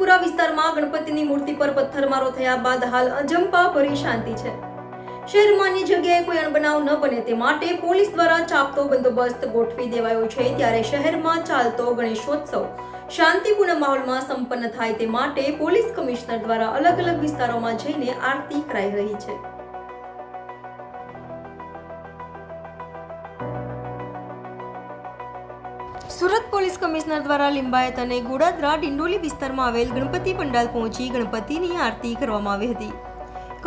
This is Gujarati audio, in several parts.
રાજપુરા વિસ્તારમાં ગણપતિની મૂર્તિ પર પથ્થરમારો થયા બાદ હાલ અજંપા ભરી શાંતિ છે. શહેરમાં ની જગ્યાએ કોઈ અણબનાવ ન બને તે માટે પોલીસ દ્વારા ચાપતો બંદોબસ્ત ગોઠવી દેવાયો છે ત્યારે શહેરમાં ચાલતો ગણેશોત્સવ શાંતિપૂર્ણ માહોલમાં સંપન્ન થાય તે માટે પોલીસ કમિશનર દ્વારા અલગ અલગ વિસ્તારોમાં જઈને આરતી કરાઈ રહી છે. સુરત પોલીસ કમિશનર દ્વારા લિંબાયત અને ગોડાદરા ડિંડોલી વિસ્તારમાં આવેલ ગણપતિ પંડાલ પહોંચી ગણપતિની આરતી કરવામાં આવી હતી.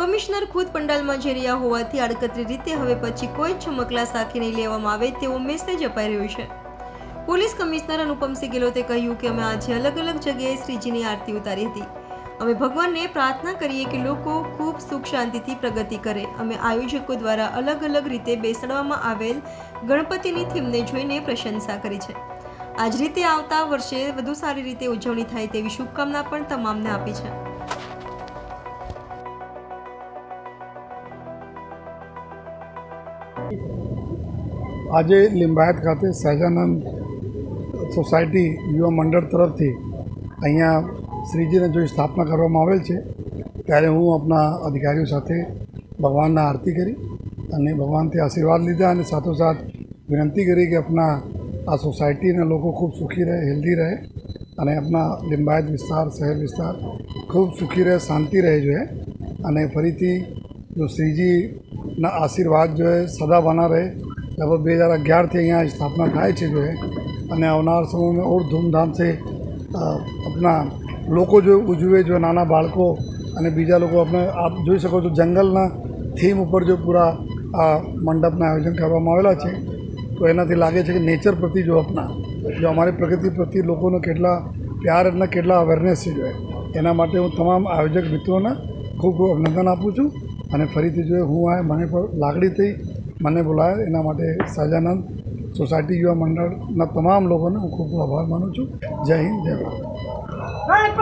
કમિશનર ખુદ પંડાલમાં જઈ રહ્યા હોવાથી આડકતરી રીતે હવે પછી કોઈ ચમકલા સાખી નહીં લેવામાં આવે તેવો મેસેજ અપાઈ રહ્યો છે. પોલીસ કમિશનર અનુપમસિંહ ગેલોતે કહ્યું કે અમે આજે અલગ અલગ જગ્યાએ શ્રીજીની આરતી ઉતારી હતી. અમે ભગવાનને પ્રાર્થના કરીએ કે લોકો ખૂબ સુખ શાંતિથી પ્રગતિ કરે. અમે આયોજકો દ્વારા અલગ અલગ રીતે બેસાડવામાં આવેલ ગણપતિની થીમને જોઈને પ્રશંસા કરી છે. આ જ રીતે આવતા વર્ષે વધુ સારી રીતે ઉજવણી થાય તેવી શુભકામના પણ તમામને આપી છે. આજે લિંબાયત ખાતે સહજાનંદ સોસાયટી યુવા મંડળ તરફથી અહીંયા શ્રીજીને જો સ્થાપના કરવામાં આવેલ છે, ત્યારે હું આપણા અધિકારીઓ સાથે ભગવાનના આરતી કરી અને ભગવાનથી આશીર્વાદ લીધા અને સાથોસાથ વિનંતી કરી કે આપણા આ સોસાયટીના લોકો ખૂબ સુખી રહે, હેલ્ધી રહે અને આપણા લિંબાયત વિસ્તાર, શહેર વિસ્તાર ખૂબ સુખી રહે, શાંતિ રહે જોઈએ અને ફરીથી જો શ્રીજીના આશીર્વાદ જો સદા બના રહે, લગભગ બે હજાર અગિયારથી અહીંયા સ્થાપના થાય છે જો અને આવનાર સમયમાં ઓર ધૂમધામથી આપણા લોકો જો ઉજવે, જો નાના બાળકો અને બીજા લોકો આપણે આપ જોઈ શકો છો, જંગલના થીમ ઉપર જો પૂરા આ મંડપના આયોજન કરવામાં આવેલા છે, તો એનાથી લાગે છે કે નેચર પ્રત્યે જો આપણા જો અમારી પ્રકૃતિ પ્રત્યે લોકોનો કેટલા પ્યાર અને કેટલા અવેરનેસ છે જોઈએ એના માટે હું તમામ આયોજક મિત્રોને ખૂબ ખૂબ અભિનંદન આપું છું અને ફરીથી જોઈએ હું આ મને પર લાગણી થઈ, મને બોલાવે એના માટે સહજાનંદ સોસાયટી યુવા મંડળના તમામ લોકોને હું ખૂબ આભાર માનું છું. જય હિન્દ જય ભારત.